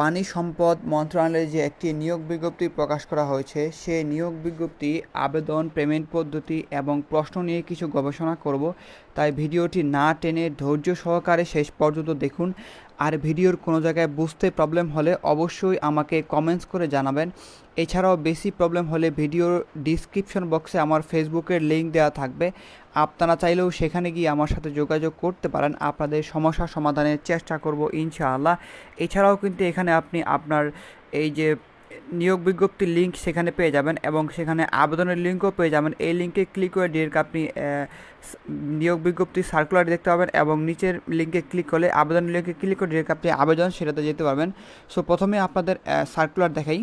পানি সম্পদ মন্ত্রণালয়ে যে একটি নিয়োগ বিজ্ঞপ্তি প্রকাশ করা হয়েছে, সে নিয়োগ বিজ্ঞপ্তি, আবেদন, পেমেন্ট পদ্ধতি এবং প্রশ্ন নিয়ে কিছু গবেষণা করব। তাই ভিডিওটি না টেনে ধৈর্য সহকারে শেষ পর্যন্ত দেখুন। আর ভিডিওর কোনো জায়গায় বুঝতে প্রবলেম হলে অবশ্যই আমাকে কমেন্টস করে জানাবেন। এছাড়াও বেশি প্রবলেম হলে ভিডিওর ডিসক্রিপশন বক্সে আমার ফেসবুকের লিঙ্ক দেওয়া থাকবে। আপনারা চাইলেও সেখানে গিয়ে আমার সাথে যোগাযোগ করতে পারেন। আপনাদের সমস্যা সমাধানের চেষ্টা করব ইনশাআল্লাহ। এছাড়াও কিন্তু এখানে আপনি আপনার এই যে নিয়োগ বিজ্ঞপ্তির লিঙ্ক সেখানে পেয়ে যাবেন এবং সেখানে আবেদনের লিঙ্কও পেয়ে যাবেন। এই লিঙ্কে ক্লিক করে ডিরেক্ট আপনি নিয়োগ বিজ্ঞপ্তি সার্কুলার দেখতে পাবেন এবং নিচের লিঙ্কে ক্লিক করলে, আবেদনের লিঙ্কে ক্লিক করে ডিরেক্ট আপনি আবেদন সেটাতে যেতে পারবেন। সো প্রথমে আপনাদের সার্কুলার দেখাই।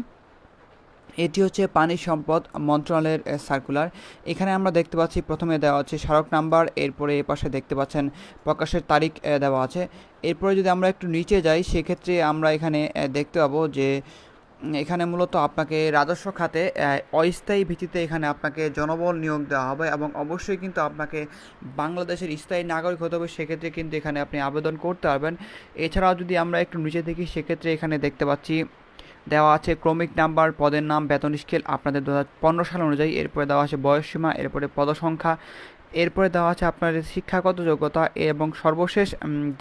এটি হচ্ছে পানি সম্পদ মন্ত্রণালয়ের সার্কুলার এখানে আমরা দেখতে পাচ্ছি, প্রথমে দেওয়া আছে স্মারক নাম্বার, এরপরে এ পাশে দেখতে পাচ্ছেন প্রকাশের তারিখ দেওয়া আছে। এরপরে যদি আমরা একটু নিচে যাই, সেক্ষেত্রে আমরা এখানে দেখতে পাবো যে এখানে মূলত আপনাকে রাজস্ব খাতে অস্থায়ী ভিত্তিতে এখানে আপনাকে জনবল নিয়োগ দেওয়া হবে এবং অবশ্যই কিন্তু আপনাকে বাংলাদেশের স্থায়ী নাগরিক হতে হবে। সেক্ষেত্রে কিন্তু এখানে আপনি আবেদন করতে পারবেন। এছাড়াও যদি আমরা একটু নিচে দেখি, সেক্ষেত্রে এখানে দেখতে পাচ্ছি দেওয়া আছে ক্রমিক নাম্বার, পদের নাম, বেতন স্কেল, আপনাদের দু হাজার পনেরো সাল অনুযায়ী। এরপরে দেওয়া আছে বয়সসীমা, এরপরে পদসংখ্যা, এরপরে দেওয়া আছে আপনাদের শিক্ষাগত যোগ্যতা এবং সর্বশেষ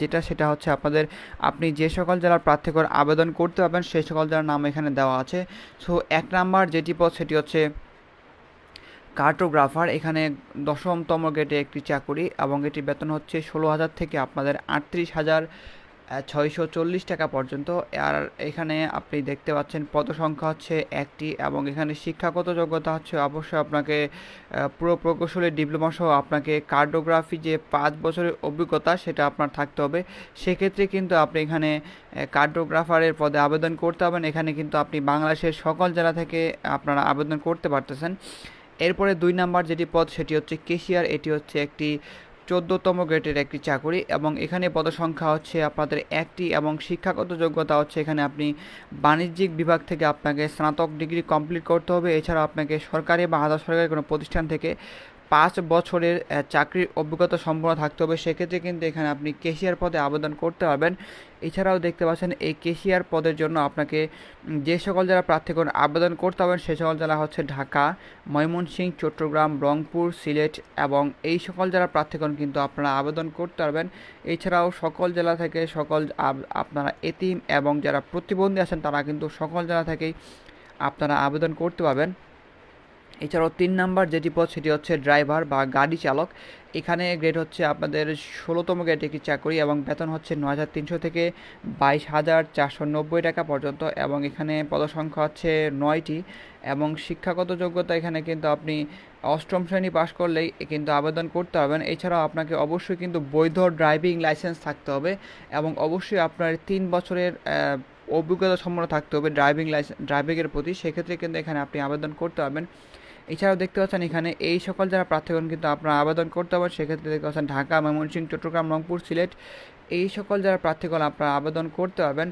যেটা সেটা হচ্ছে আপনাদের, আপনি যে সকল জেলার প্রার্থীকর আবেদন করতে পারবেন, সেই সকল জেলার নাম এখানে দেওয়া আছে। সো, এক নাম্বার যেটি পদ, সেটি হচ্ছে কার্টোগ্রাফার। এখানে দশমতম গেটে একটি চাকুরি এবং এটির বেতন হচ্ছে ষোলো হাজার থেকে আপনাদের আটত্রিশ হাজার ছয়শো চল্লিশ টাকা পর্যন্ত। আর এখানে আপনি দেখতে পাচ্ছেন পদসংখ্যা হচ্ছে একটি এবং এখানে শিক্ষাগত যোগ্যতা হচ্ছে অবশ্যই আপনাকে পুরো প্রকৌশলী ডিপ্লোমা সহ আপনাকে কার্ডোগ্রাফি যে পাঁচ বছরের অভিজ্ঞতা সেটা আপনার থাকতে হবে। সেক্ষেত্রে কিন্তু আপনি এখানে কার্ডোগ্রাফারের পদে আবেদন করতে হবেন। এখানে কিন্তু আপনি বাংলাদেশের সকল জেলা থেকে আপনারা আবেদন করতে পারতেছেন। এরপরে দুই নাম্বার যেটি পদ সেটি হচ্ছে কেশিয়ার। এটি হচ্ছে একটি চোদ্দতম গ্রেডের একটি চাকরি এবং এখানে পদসংখ্যা হচ্ছে আপনাদের একটি এবং শিক্ষাগত যোগ্যতা হচ্ছে এখানে আপনি বাণিজ্যিক বিভাগ থেকে আপনাকে স্নাতক ডিগ্রি কমপ্লিট করতে হবে। এছাড়া আপনাকে সরকারি বা আধা সরকারি কোনো প্রতিষ্ঠান থেকে পাঁচ বছরের চাকরির অভিজ্ঞতা সম্পন্ন থাকতে হবে। সেক্ষেত্রে কিন্তু এখানে আপনি কেশিয়ার পদে আবেদন করতে পারবেন। এছাড়াও দেখতে পাচ্ছেন, এই কেশিয়ার পদের জন্য আপনাকে যে সকল জেলা প্রার্থীগণ আবেদন করতে হবেন সে সকল জেলা হচ্ছে ঢাকা, ময়মনসিংহ, চট্টগ্রাম, রংপুর, সিলেট এবং এই সকল জেলার প্রার্থীগণ কিন্তু আপনারা আবেদন করতে পারবেন। এছাড়াও সকল জেলা থেকে সকল আপনারা এতিম এবং যারা প্রতিবন্ধী আছেন, তারা কিন্তু সকল জেলা থেকেই আপনারা আবেদন করতে পারবেন। এছাড়াও তিন নাম্বার যেটি পদ সেটি হচ্ছে ড্রাইভার বা গাড়ি চালক। এখানে গ্রেড হচ্ছে আপনাদের ষোলোতম গ্রেড একটি চাকরি এবং বেতন হচ্ছে ন হাজার তিনশো থেকে বাইশ হাজার চারশো নব্বই টাকা পর্যন্ত এবং এখানে পদসংখ্যা হচ্ছে নয়টি এবং শিক্ষাগত যোগ্যতা এখানে কিন্তু আপনি অষ্টম শ্রেণি পাশ করলেই কিন্তু আবেদন করতে হবেন এছাড়াও আপনাকে অবশ্যই কিন্তু বৈধ ড্রাইভিং লাইসেন্স থাকতে হবে এবং অবশ্যই আপনার তিন বছরের অভিজ্ঞতা সম্পন্ন থাকতে হবে ড্রাইভিং লাইসেন্স ড্রাইভিংয়ের প্রতি। সেক্ষেত্রে কিন্তু এখানে আপনি আবেদন করতে পারবেন। এছাড়াও দেখতে পাচ্ছেন এখানে এই সকল যারা প্রার্থীগণ কিন্তু আপনারা আবেদন করতে পারবেন সেক্ষেত্রে দেখতে পাচ্ছেন ঢাকা, ময়মনসিংহ, চট্টগ্রাম, রংপুর, সিলেট এই সকল যারা প্রার্থীগণ আপনারা আবেদন করতে পারবেন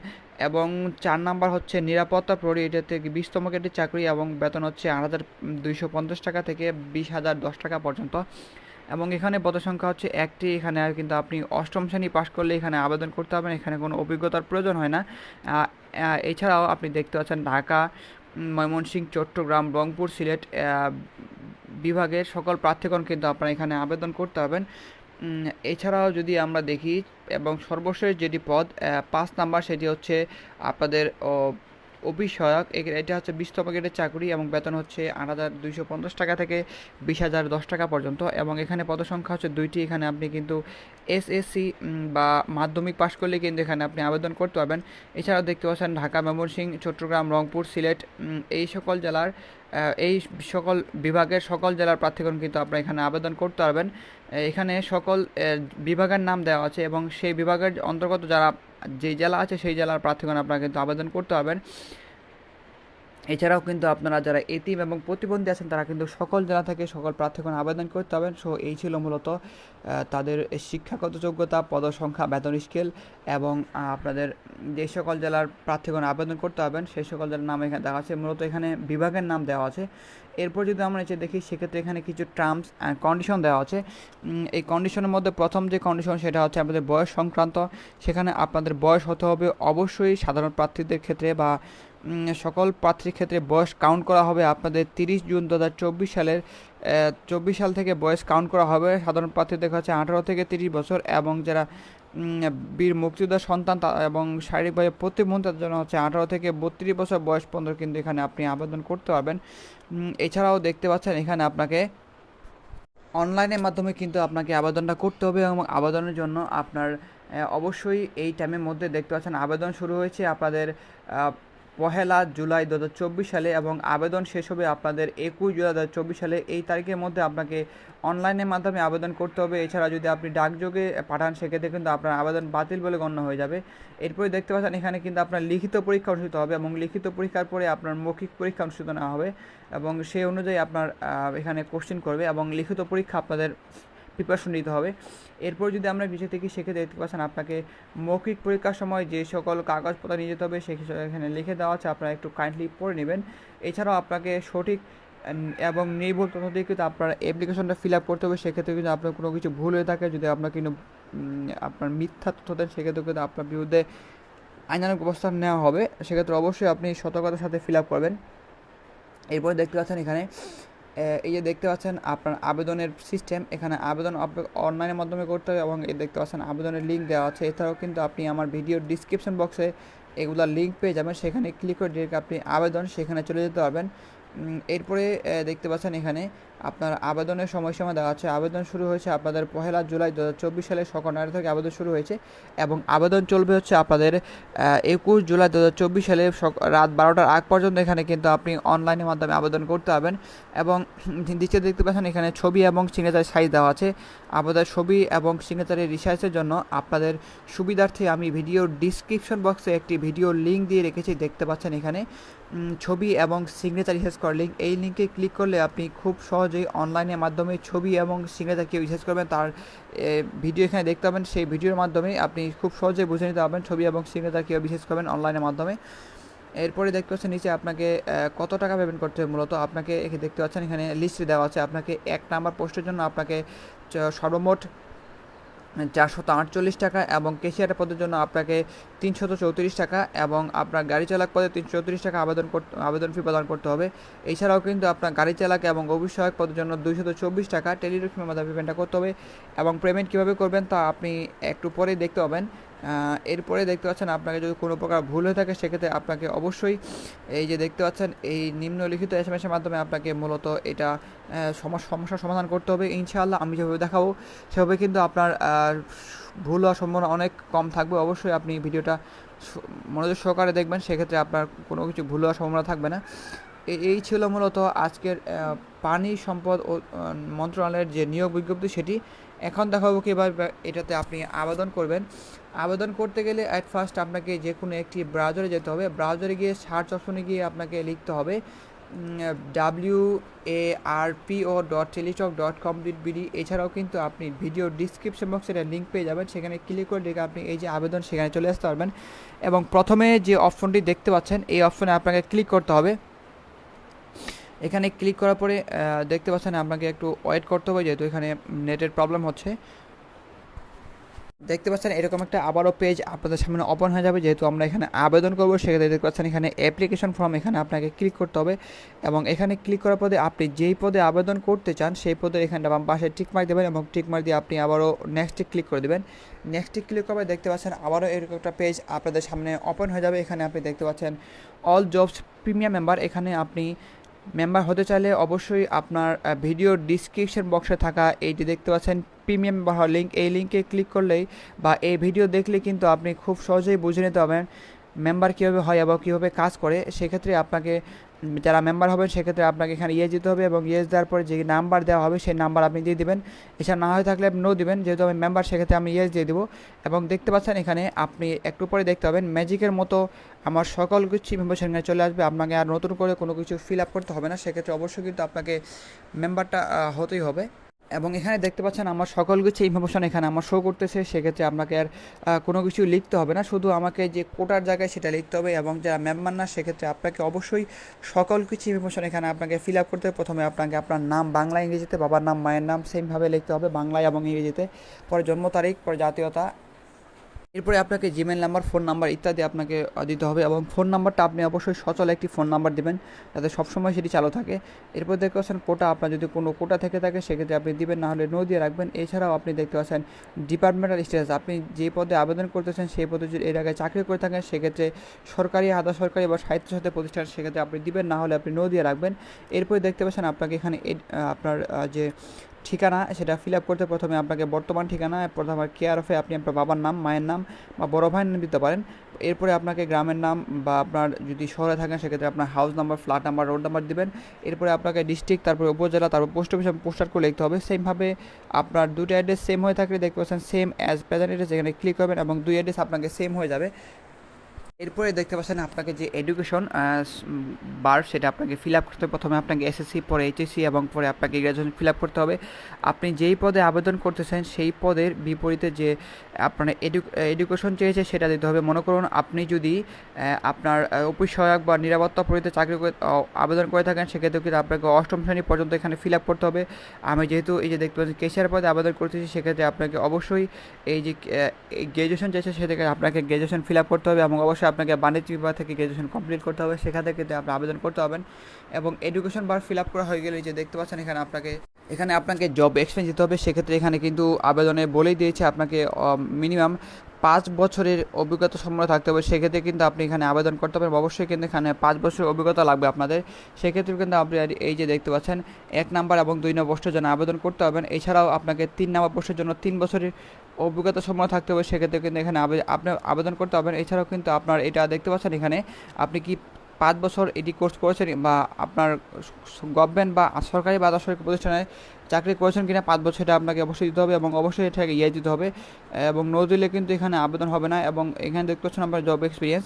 এবং চার নাম্বার হচ্ছে নিরাপত্তা প্রহরী। এটাতে বিশতম গেটের চাকরি এবং বেতন হচ্ছে আট হাজার দুইশো পঞ্চাশ টাকা থেকে বিশ হাজার দশ টাকা পর্যন্ত। এবং এখানে পদসংখ্যা হচ্ছে একটি। এখানে আর কিন্তু আপনি অষ্টম শ্রেণি পাশ করলে এখানে আবেদন করতে পারবেন। এখানে কোনো অভিজ্ঞতার প্রয়োজন হয় না। এছাড়াও আপনি দেখতে পাচ্ছেন ঢাকা ময়মনসিংহ, চট্টগ্রাম, রংপুর, সিলেট বিভাগের সকল প্রার্থীগণ কিন্তু আপনারা এখানে আবেদন করতে পারবেন। এছাড়াও যদি আমরা দেখি এবং সর্বশেষ যেটি পদ পাঁচ নাম্বার সেটি হচ্ছে আপনাদের সহায়ক এটা হচ্ছে বিশতম গ্রেডের চাকরি এবং বেতন হচ্ছে আট হাজার দুইশো পঞ্চাশ টাকা থেকে বিশ হাজার দশ টাকা পর্যন্ত এবং এখানে পদসংখ্যা হচ্ছে দুইটি। এখানে আপনি কিন্তু এসএসসি বা মাধ্যমিক পাশ করলে কিন্তু এখানে আপনি আবেদন করতে পারবেন। এছাড়াও দেখতে পাচ্ছেন ঢাকা ময়মনসিংহ চট্টগ্রাম, রংপুর, সিলেট এই সকল জেলার এই সকল বিভাগের সকল জেলার প্রার্থীগণ কিন্তু আপনারা এখানে আবেদন করতে পারবেন। এখানে সকল বিভাগের নাম দেওয়া আছে এবং সেই বিভাগের অন্তর্গত যারা যে জেলা আছে সেই জেলার প্রার্থীগণ আপনারা কিন্তু আবেদন করতে পারবেন। এছাড়াও কিন্তু আপনারা যারা এতিম এবং প্রতিবন্ধী আছেন, তারা কিন্তু সকল জেলা থেকে সকল প্রার্থীগণ আবেদন করতে হবেন সো এই ছিল মূলত তাদের শিক্ষাগত যোগ্যতা, পদসংখ্যা, বেতন স্কেল এবং আপনাদের যে সকল জেলার প্রার্থীগণ আবেদন করতে হবেন সেই সকল জেলার নাম এখানে দেওয়া আছে। মূলত এখানে বিভাগের নাম দেওয়া আছে। এরপর যদি আমরা এসে দেখি, সেক্ষেত্রে এখানে কিছু টার্মস অ্যান্ড কন্ডিশন দেওয়া আছে। এই কন্ডিশনের মধ্যে প্রথম যে কন্ডিশন সেটা হচ্ছে আপনাদের বয়স সংক্রান্ত। সেখানে আপনাদের বয়স হতে হবে অবশ্যই সাধারণ প্রার্থীদের ক্ষেত্রে বা সকল প্রার্থীর ক্ষেত্রে বয়স কাউন্ট করা হবে আপনাদের তিরিশ জুন দু হাজার চব্বিশ সালের চব্বিশ সাল থেকে বয়স কাউন্ট করা হবে। সাধারণ প্রার্থীদের হচ্ছে আঠারো থেকে তিরিশ বছর এবং যারা বীর মুক্তিযোদ্ধার সন্তান এবং শারীরিকভাবে প্রতিবন্ধী তাদের জন্য হচ্ছে আঠারো থেকে বত্রিশ বছর বয়স পর্যন্ত কিন্তু এখানে আপনি আবেদন করতে পারবেন। এছাড়াও দেখতে পাচ্ছেন এখানে আপনাকে অনলাইনের মাধ্যমে কিন্তু আপনাকে আবেদনটা করতে হবে এবং আবেদনের জন্য আপনার অবশ্যই এই টাইমের মধ্যে দেখতে পাচ্ছেন আবেদন শুরু হয়েছে। আপনাদের পহেলা জুলাই দু হাজার চব্বিশ সালে এবং আবেদন শেষ হবে আপনাদের একুশ জুলাই দু হাজার চব্বিশ সালে। এই তারিখের মধ্যে আপনাকে অনলাইনের মাধ্যমে আবেদন করতে হবে। এছাড়া যদি আপনি ডাকযোগে পাঠান, সেক্ষেত্রে কিন্তু আপনার আবেদন বাতিল বলে গণ্য হয়ে যাবে। এরপরে দেখতে পাচ্ছেন, এখানে কিন্তু আপনার লিখিত পরীক্ষা অনুষ্ঠিত হবে এবং লিখিত পরীক্ষার পরে আপনার মৌখিক পরীক্ষা অনুষ্ঠিত নেওয়া হবে এবং সেই অনুযায়ী আপনার এখানে কোশ্চেন করবে এবং লিখিত পরীক্ষা আপনাদের প্রিপারেশন নিতে হবে। এরপর যদি আমরা বিষয় থেকে সেক্ষেত্রে দেখতে পাচ্ছেন, আপনাকে মৌখিক পরীক্ষার সময় যে সকল কাগজপত্র নিয়ে যেতে হবে, সে এখানে লিখে দেওয়া আছে, আপনারা একটু কাইন্ডলি পড়ে নেবেন। এছাড়াও আপনাকে সঠিক এবং নির্ভুল তথ্য দিয়ে কিন্তু আপনার অ্যাপ্লিকেশনটা ফিল আপ করতে হবে। সেক্ষেত্রে কিন্তু আপনার কোনো কিছু ভুল হয়ে থাকে। যদি আপনার কিন্তু আপনার মিথ্যা তথ্য দেন, সেক্ষেত্রে কিন্তু আপনার বিরুদ্ধে আইনানুক ব্যবস্থা নেওয়া হবে। সেক্ষেত্রে অবশ্যই আপনি সতর্কতার সাথে ফিল আপ করবেন। এরপরে দেখতে পাচ্ছেন এখানে এই যে দেখতে পাচ্ছেন আপনার আবেদনের সিস্টেম এখানে আবেদন অনলাইনের মাধ্যমে করতে হবে এবং এই দেখতে পাচ্ছেন আবেদনের লিঙ্ক দেওয়া আছে। এছাড়াও কিন্তু আপনি আমার ভিডিওর ডিসক্রিপশন বক্সে এগুলার লিঙ্ক পেয়ে যাবেন। সেখানে ক্লিক করে ডিরেক্ট আপনি আবেদন, সেখানে চলে যেতে পারবেন। এরপরে দেখতে পাচ্ছেন এখানে আপনার আবেদনের সময়সীমা দেওয়া আছে। আবেদন শুরু হয়েছে আপনাদের পহেলা জুলাই দু হাজার চব্বিশ সালে সকাল নয়টা থেকে আবেদন শুরু হয়েছে এবং আবেদন চলবে হচ্ছে আপনাদের একুশ জুলাই দু হাজার চব্বিশ সালে রাত বারোটার আগ পর্যন্ত এখানে কিন্তু আপনি অনলাইনের মাধ্যমে আবেদন করতে পারবেন এবং দ্বিতীয় দেখতে পাচ্ছেন এখানে ছবি এবং সিগনেচার সাইজ দেওয়া আছে। আপনাদের ছবি এবং সিগনেচারের রিসার্চের জন্য আপনাদের সুবিধার্থে আমি ভিডিও ডিসক্রিপশন বক্সে একটি ভিডিও লিঙ্ক দিয়ে রেখেছি, দেখতে পাচ্ছেন এখানে। ছবি এবং সিগনেচার রিসার্চ করার লিঙ্ক এই লিঙ্কে ক্লিক করলে আপনি খুব সহজেই অনলাইনের মাধ্যমে ছবি এবং সিগনেচার কেউ রিসার্চ করবেন, তার ভিডিও এখানে দেখতে পাবেন। সেই ভিডিওর মাধ্যমে আপনি খুব সহজে বুঝে নিতে পারবেন ছবি এবং সিগনেচার কেউ বিশেষ করবেন অনলাইনের মাধ্যমে। এরপরে দেখতে পাচ্ছেন নিচে আপনাকে কত টাকা পেমেন্ট করতে হবে মূলত? আপনাকে দেখতে পাচ্ছেন, এখানে লিস্ট দেওয়া আছে। আপনাকে এক নাম্বার পোস্টের জন্য আপনাকে সর্বমোট চারশত আটচল্লিশ টাকা এবং ক্যাশিয়ার পদের জন্য আপনাকে তিনশত চৌত্রিশ টাকা এবং আপনার গাড়ি চালক পদে তিনশো চৌত্রিশ টাকা আবেদন করতে আবেদন ফি প্রদান করতে হবে। এছাড়াও কিন্তু আপনার গাড়ি চালক এবং অভিষেক পদের জন্য দুইশত চব্বিশ টাকা টেলিরিক্সের মাধ্যমে পেমেন্টটা করতে হবে এবং পেমেন্ট কীভাবে করবেন তা আপনি একটু পরেই দেখতে পাবেন। এরপরে দেখতে পাচ্ছেন আপনাকে যদি কোনো প্রকার ভুল হয়ে থাকে, সেক্ষেত্রে আপনাকে অবশ্যই এই যে দেখতে পাচ্ছেন, এই নিম্নলিখিত এস এম এসের মাধ্যমে আপনাকে মূলত এটা সমস্যার সমাধান করতে হবে। ইনশাআল্লাহ আমি যেভাবে দেখাবো, সেভাবে কিন্তু আপনার ভুল হওয়ার সম্ভাবনা অনেক কম থাকবে। অবশ্যই আপনি ভিডিওটা মনোযোগ সহকারে দেখবেন, সেক্ষেত্রে আপনার কোনো কিছু ভুল হওয়ার সম্ভাবনা থাকবে না। এই ছিল মূলত আজকের পানি সম্পদ ও মন্ত্রণালয়ের যে নিয়োগ বিজ্ঞপ্তি, সেটি এখন দেখাবো কীভাবে এটাতে আপনি আবেদন করবেন। আবেদন করতে গেলে অ্যাট ফার্স্ট আপনাকে যে কোনো একটি ব্রাউজারে যেতে হবে। ব্রাউজারে গিয়ে সার্চ অপশনে গিয়ে আপনাকে লিখতে হবে W A R P O dot Teletalk dot com BD এছাড়াও কিন্তু আপনি ভিডিও ডিসক্রিপশন বক্সে একটা লিঙ্ক পেয়ে যাবেন। সেখানে ক্লিক করে দেখে আপনি এই যে আবেদন সেখানে চলে আসতে পারবেন। এবং প্রথমে যে অপশনটি দেখতে পাচ্ছেন, এই অপশনে আপনাকে ক্লিক করতে হবে। এখানে ক্লিক করার পরে দেখতে পাচ্ছেন আপনাকে একটু ওয়েট করতে হবে যেহেতু এখানে নেটের প্রবলেম হচ্ছে। দেখতে পাচ্ছেন এরকম একটা আবারও পেজ আপনাদের সামনে ওপেন হয়ে যাবে যেহেতু আমরা এখানে আবেদন করব। সেক্ষেত্রে দেখতে পাচ্ছেন এখানে অ্যাপ্লিকেশন ফর্ম এখানে আপনাকে ক্লিক করতে হবে এবং এখানে ক্লিক করার পরে আপনি যেই পদে আবেদন করতে চান, সেই পদে এখানটা বাম পাশে টিকমার্ক দেবেন এবং টিকমার্ক দিয়ে আপনি আবারও নেক্সটে ক্লিক করে দেবেন। নেক্সটে ক্লিক করবে দেখতে পাচ্ছেন আবারও এরকম একটা পেজ আপনাদের সামনে ওপেন হয়ে যাবে। এখানে আপনি দেখতে পাচ্ছেন অল জবস প্রিমিয়াম মেম্বার এখানে আপনি মেম্বার হতে চাইলে অবশ্যই আপনার ভিডিও ডিসক্রিপশন বক্সে থাকা এই যে দেখতে পাচ্ছেন। প্রিমিয়াম মেম্বার লিঙ্ক এই লিঙ্কে ক্লিক করলেই বা এই ভিডিও দেখলে কিন্তু আপনি খুব সহজেই বুঝে নিতে পারবেন মেম্বার কীভাবে হয় এবং কীভাবে কাজ করে। সেক্ষেত্রে আপনাকে যারা মেম্বার হবেন সেক্ষেত্রে আপনাকে এখানে ইয়েস দিতে হবে এবং ইয়েস দেওয়ার পরে যে নাম্বার দেওয়া হবে, সেই নাম্বার আপনি দিয়ে দেবেন। এছাড়া না হয়ে থাকলে নো দিবেন। যেহেতু আমি মেম্বার সেক্ষেত্রে আমি ইয়েস দিয়ে দেবো। এবং দেখতে পাচ্ছেন এখানে আপনি একটু পরে দেখতে পাবেন ম্যাজিকের মতো আমার সকল কিছু মেম্বারশিপ এখানে চলে আসবে। আপনাকে আর নতুন করে কোনো কিছু ফিল আপ করতে হবে না। সেক্ষেত্রে অবশ্যই কিন্তু আপনাকে মেম্বারটা হতেই হবে। এবং এখানে দেখতে পাচ্ছেন আমার সকল কিছু ইনফরমেশন এখানে আমার শো করতেছে, সেক্ষেত্রে আপনাকে আর কোনো কিছু লিখতে হবে না। শুধু আমাকে যে কোটার জায়গায় সেটা লিখতে হবে এবং যারা মেম্বার না, সেক্ষেত্রে আপনাকে অবশ্যই সকল কিছু ইনফরমেশন এখানে আপনাকে ফিল আপ করতে হবে। প্রথমে আপনাকে আপনার নাম বাংলা ইংরেজিতে, বাবার নাম, মায়ের নাম সেমভাবে লিখতে হবে বাংলায় এবং ইংরেজিতে। পরে জন্ম তারিখ, পরে জাতীয়তা এরপরে আপনাকে জিমেল নাম্বার ফোন নাম্বার ইত্যাদি আপনাকে দিতে হবে এবং ফোন নাম্বারটা আপনি অবশ্যই সচল একটি ফোন নাম্বার দিবেন যাতে সবসময় সেটি চালু থাকে। এরপর দেখতে পাচ্ছেন কোটা, আপনার যদি কোনো কোটা থেকে থাকে সেক্ষেত্রে আপনি দিবেন, না হলে নো দিয়ে রাখবেন। এছাড়াও আপনি দেখতে পাচ্ছেন ডিপার্টমেন্টাল স্ট্যাটাস আপনি যে পদে আবেদন করতেছেন সেই পদে যদি এর আগে চাকরি করে থাকেন সেক্ষেত্রে সরকারি আধা সরকারি বা স্বায়ত্তশাসিত প্রতিষ্ঠান সেক্ষেত্রে আপনি দিবেন, না হলে আপনি নো দিয়ে রাখবেন। এরপরে দেখতে পাচ্ছেন আপনাকে এখানে আপনার যে ঠিকানা সেটা ফিল আপ করতে প্রথমে আপনাকে বর্তমান ঠিকানা, প্রথমে কেয়ার অফে আপনি আপনার বাবার নাম, মায়ের নাম বা বড় ভাইয়ের নাম দিতে পারেন। এরপরে আপনাকে গ্রামের নাম বা আপনার যদি শহরে থাকেন সেক্ষেত্রে আপনার house number flat number road number দিবেন। এরপরে আপনাকে ডিস্ট্রিক্ট তারপরে উপজেলা, তারপর পোস্ট অফিস পোস্টার করে লিখতে হবে। সেমভাবে আপনার দুটো অ্যাড্রেস সেম হয়ে থাকলে দেখতে পাচ্ছেন সেম অ্যাজ প্রেজেন্ট অ্যাড্রেস এখানে ক্লিক করবেন এবং দুই অ্যাড্রেস আপনাকে সেম হয়ে যাবে। এরপরে দেখতে পাচ্ছেন আপনাকে যে এডুকেশন বার সেটা আপনাকে ফিল আপ করতে প্রথমে আপনাকে এসএসসি পরে এইচএসসি এবং পরে আপনাকে গ্র্যাজুয়েশন ফিল আপ করতে হবে। আপনি যেই পদে আবেদন করতেছেন, সেই পদের বিপরীতে যে আপনার এডু এডুকেশন চেয়েছে সেটা দিতে হবে। মনে করুন আপনি যদি আপনার অফিস সহায়ক বা নিরাপত্তা পরিতে চাকরি করে আবেদন করে থাকেন সেক্ষেত্রে কিন্তু আপনাকে অষ্টম শ্রেণি পর্যন্ত এখানে ফিল আপ করতে হবে। আমি যেহেতু এই যে দেখতে পাচ্ছি কেশিয়ার পদে আবেদন করতেছি সেক্ষেত্রে আপনাকে অবশ্যই এই যে গ্র্যাজুয়েশন চেয়েছে সে থেকে আপনাকে গ্র্যাজুয়েশন ফিল আপ করতে হবে এবং অবশ্যই আপনাকে বাণিজ্য বিভাগ থেকে গ্র্যাজুয়েশন কমপ্লিট করতে হবে। সেখান থেকে আপনি আবেদন করতে হবেন এবং এডুকেশন বার ফিল আপ করা হয়ে গেলে যে দেখতে পাচ্ছেন এখানে আপনাকে এখানে আপনাকে জব এক্সপেন্স দিতে হবে। সেক্ষেত্রে এখানে কিন্তু আবেদনে বলেই দিয়েছে আপনাকে মিনিমাম পাঁচ বছরের অভিজ্ঞতা সম্পন্ন থাকতে হবে। সেক্ষেত্রে কিন্তু আপনি এখানে আবেদন করতে পারেন অবশ্যই কিন্তু এখানে পাঁচ বছরের অভিজ্ঞতা লাগবে আপনাদের। সেক্ষেত্রে কিন্তু আপনি এই যে দেখতে পাচ্ছেন, এক নাম্বার এবং দুই নম্বর পোস্টের জন্য আবেদন করতে হবেন এছাড়াও আপনাকে তিন নম্বর পোস্টের জন্য তিন বছরের অভিজ্ঞতা সম্মান থাকতে হবে, সেক্ষেত্রে কিন্তু এখানে আপনি, আবেদন করতে হবেন এছাড়াও কিন্তু আপনার এটা দেখতে পাচ্ছেন এখানে, আপনি কি পাঁচ বছর এটি কোর্স করেছেন বা আপনার গভর্নমেন্ট বা সরকারি বা বেসরকারি প্রতিষ্ঠানে চাকরি করেছেন কিনা পাঁচ বছর এটা আপনাকে অবশ্যই দিতে হবে এবং অবশ্যই এটাকে ইয়ে দিতে হবে। এবং নো দিলে কিন্তু এখানে আবেদন হবে না এবং এখানে দেখতে পাচ্ছেন আপনার জব এক্সপিরিয়েন্স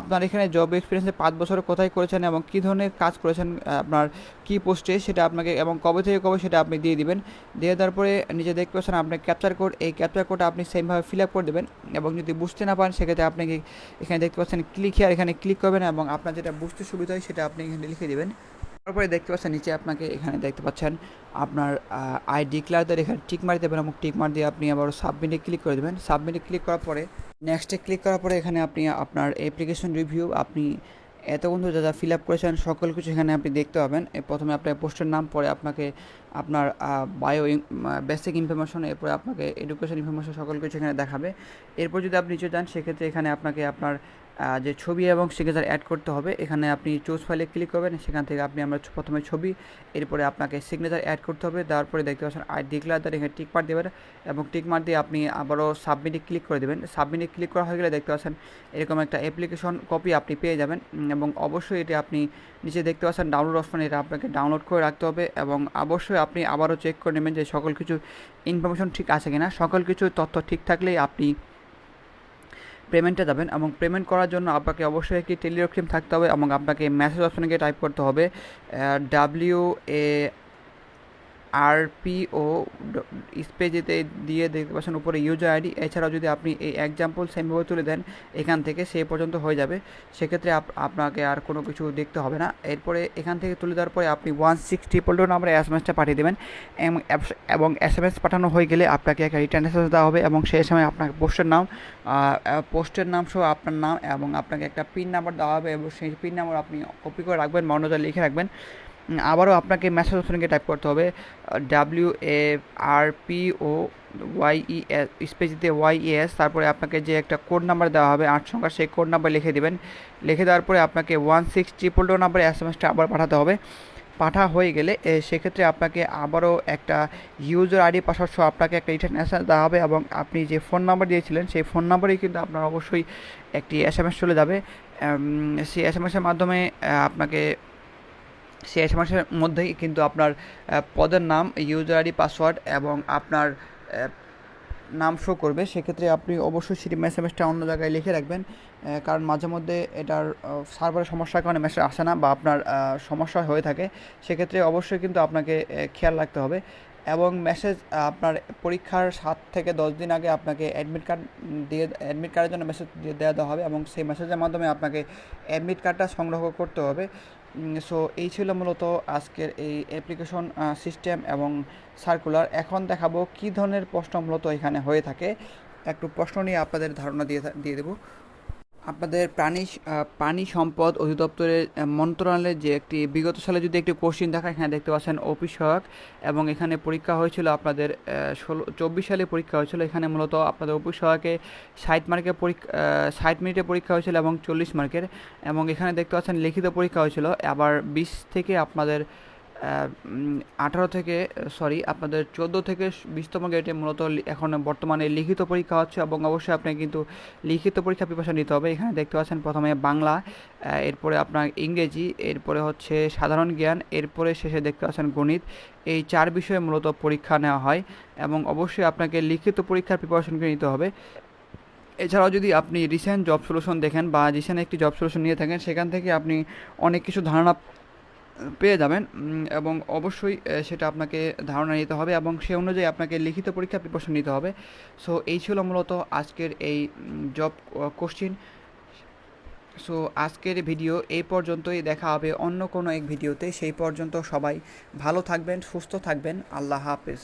আপনার এখানে জব এক্সপিরিয়েন্সে পাঁচ বছর কোথায় করেছেন এবং কী ধরনের কাজ করেছেন, আপনার কী পোস্টে সেটা আপনাকে এবং কবে থেকে কবে সেটা আপনি দিয়ে দিবেন। দিয়ে দেওয়ার পরে নিজে দেখতে পাচ্ছেন আপনার ক্যাপচার কোড এই ক্যাপচার কোডটা আপনি সেমভাবে ফিল আপ করে দেবেন এবং যদি বুঝতে না পারেন সেক্ষেত্রে আপনি এখানে দেখতে পাচ্ছেন ক্লিক হিয়ার এখানে ক্লিক করবেন এবং আপনার যেটা বুঝতে সুবিধা হয় সেটা আপনি এখানে লিখে দেবেন। তারপরে দেখতে পাচ্ছেন, নিচে আপনাকে এখানে দেখতে পাচ্ছেন, আপনার আই ডিক্লারদের এখানে টিক মারি দেবেন, এবং টিক মার দিয়ে আপনি আবার সাবমিটে ক্লিক করে দেবেন। সাবমিটে ক্লিক করার পরে, নেক্সটে ক্লিক করার পরে এখানে আপনি, আপনার অ্যাপ্লিকেশন রিভিউ, আপনি এত বন্ধু যা যা ফিল আপ করেছেন, সকল কিছু এখানে আপনি দেখতে পাবেন। প্রথমে আপনার পোস্টের নাম, পরে আপনাকে আপনার বায়ো বেসিক ইনফরমেশন এরপরে আপনাকে এডুকেশন ইনফরমেশন সকল কিছু এখানে দেখাবে। এরপর যদি আপনি নিচে যান, সেক্ষেত্রে এখানে আপনাকে আপনার যে ছবি এবং সিগনেচার অ্যাড করতে হবে, এখানে আপনি চুজ ফাইলে ক্লিক করবেন, সেখান থেকে আপনি আমরা প্রথমে ছবি, এরপরে আপনাকে সিগনেচার অ্যাড করতে হবে, তারপরে দেখতে পাচ্ছেন আই ডিক্লার দ্বারা এখানে টিক মার দেবেন এবং টিক মার দিয়ে আপনি আবারও সাবমিটে ক্লিক করে দেবেন। সাবমিটে ক্লিক করা হয়ে গেলে দেখতে পাচ্ছেন এরকম একটা অ্যাপ্লিকেশন কপি আপনি পেয়ে যাবেন এবং অবশ্যই এটি আপনি নিচে দেখতে পাচ্ছেন ডাউনলোড অপশন এটা আপনাকে ডাউনলোড করে রাখতে হবে এবং অবশ্যই আপনি আবারও চেক করে নেবেন যে সকল কিছু ইনফরমেশন ঠিক আছে কিনা। সকল কিছু তথ্য ঠিক থাকলেই আপনি পেমেন্টে যাবেন এবং পেমেন্ট করার জন্য আপনাকে অবশ্যই একটি টেলিগ্রাম থাকতে হবে এবং আপনাকে মেসেজ অপশনে গিয়ে টাইপ করতে হবে ডাব্লিউ এ আরপিও স্পেজেতে দিয়ে দেখতে পাচ্ছেন উপরে ইউজার আইডি এছাড়াও যদি আপনি এই এক্সাম্পল সেমভাবে তুলে দেন, এখান থেকে সেই পর্যন্ত হয়ে যাবে। সেক্ষেত্রে আপ- আপনাকে আর কোনো কিছু দেখতে হবে না। এরপরে এখান থেকে তুলে দেওয়ার পরে আপনি ওয়ান সিক্স ট্রিপল টু নাম্বারে এস এম পাঠিয়ে দেবেন। এবং এস এম এস পাঠানো হয়ে গেলে আপনাকে একটা রিটার্ন এস দেওয়া হবে এবং সেই সময় আপনাকে পোস্টের নাম পোস্টের নাম সহ আপনার নাম এবং আপনাকে একটা পিন নাম্বার দেওয়া হবে এবং সেই পিন নাম্বার আপনি কপি করে রাখবেন অন্যথায় লিখে রাখবেন। আবারও আপনাকে মেসেজ অপশনকে টাইপ করতে হবে W A R P O Y E S স্পেসিতে Y S তারপরে আপনাকে যে একটা কোড নাম্বার দেওয়া হবে, আট সংখ্যা, সেই কোড নাম্বার লিখে দেবেন। লিখে দেওয়ার পরে আপনাকে ওয়ান সিক্স ট্রিপল টু নাম্বারে এস এম এসটা আবার পাঠাতে হবে। পাঠা হয়ে গেলে সেক্ষেত্রে আপনাকে আবারও একটা ইউজার আইডি পাসওয়ার্ড সহ আপনাকে একটা রিটার্ন এস দেওয়া হবে এবং আপনি যে ফোন নাম্বার দিয়েছিলেন, সেই ফোন নাম্বারেই কিন্তু আপনার অবশ্যই একটি এস এম এস চলে যাবে। সেই এস এম এসের মাধ্যমে আপনাকে সেই এস এম মধ্যেই কিন্তু আপনার পদের নাম ইউজার আইডি পাসওয়ার্ড এবং আপনার নাম শো করবে। সেক্ষেত্রে আপনি অবশ্যই সেটি এসটা অন্য জায়গায় লিখে রাখবেন কারণ মাঝে মধ্যে এটার সার্ভারের সমস্যার কারণে মেসেজ আসে না বা আপনার সমস্যা হয়ে থাকে। সেক্ষেত্রে অবশ্যই কিন্তু আপনাকে খেয়াল রাখতে হবে এবং মেসেজ আপনার পরীক্ষার সাত থেকে দশ দিন আগে আপনাকে অ্যাডমিট কার্ড দিয়ে অ্যাডমিট কার্ডের জন্য মেসেজ দিয়ে দেওয়া হবে এবং সেই মেসেজের মাধ্যমে আপনাকে অ্যাডমিট কার্ডটা সংগ্রহ করতে হবে। সো এই ছিল মূলত আজকের এই অ্যাপ্লিকেশন সিস্টেম এবং সার্কুলার এখন দেখাবো কি ধরনের প্রশ্ন মূলত এখানে হয়ে থাকে। একটু প্রশ্ন নিয়ে আপনাদের ধারণা দিয়ে দিয়ে দেবো। আপনাদের প্রাণী পানি সম্পদ অধিদপ্তরের মন্ত্রণালয়ের যে একটি, বিগত সালে যদি একটি কোশ্চিন দেখা এখানে দেখতে পাচ্ছেন সহায়ক এবং এখানে পরীক্ষা হয়েছিল আপনাদের ষোলো, চব্বিশ সালে পরীক্ষা হয়েছিল। এখানে মূলত আপনাদের সহায়কে ষাট মার্কের পরীক্ষা ষাট মিনিটে পরীক্ষা হয়েছিল এবং চল্লিশ মার্কের এবং এখানে দেখতে পাচ্ছেন লিখিত পরীক্ষা হয়েছিল। আবার বিশ থেকে আপনাদের আঠারো থেকে সরি আপনাদের চোদ্দ থেকে বিশতম গ্রেডে মূলত এখন বর্তমানে লিখিত পরীক্ষা হচ্ছে এবং অবশ্যই আপনাকে কিন্তু লিখিত পরীক্ষা প্রিপারেশন নিতে হবে। এখানে দেখতে পাচ্ছেন প্রথমে বাংলা এরপরে আপনার ইংরেজি, এরপরে হচ্ছে সাধারণ জ্ঞান, এরপরে শেষে দেখতে পাচ্ছেন গণিত। এই চার বিষয়ে মূলত পরীক্ষা নেওয়া হয় এবং অবশ্যই আপনাকে লিখিত পরীক্ষার প্রিপারেশনকে নিতে হবে। এছাড়াও যদি আপনি রিসেন্ট জব সলিউশন দেখেন বা রিসেন্ট একটি জব সলিউশন নিয়ে থাকেন, সেখান থেকে আপনি অনেক কিছু ধারণা পেয়ে যাবেন এবং অবশ্যই সেটা আপনাকে ধারণা নিতে হবে এবং সে অনুযায়ী আপনাকে লিখিত পরীক্ষা প্রিপারেশন নিতে হবে। সো এই ছিল মূলত আজকের এই জব কোশ্চিন সো আজকের ভিডিও এই পর্যন্তই দেখা হবে অন্য কোনো এক ভিডিওতে সেই পর্যন্ত সবাই ভালো থাকবেন, সুস্থ থাকবেন। আল্লাহ হাফেজ।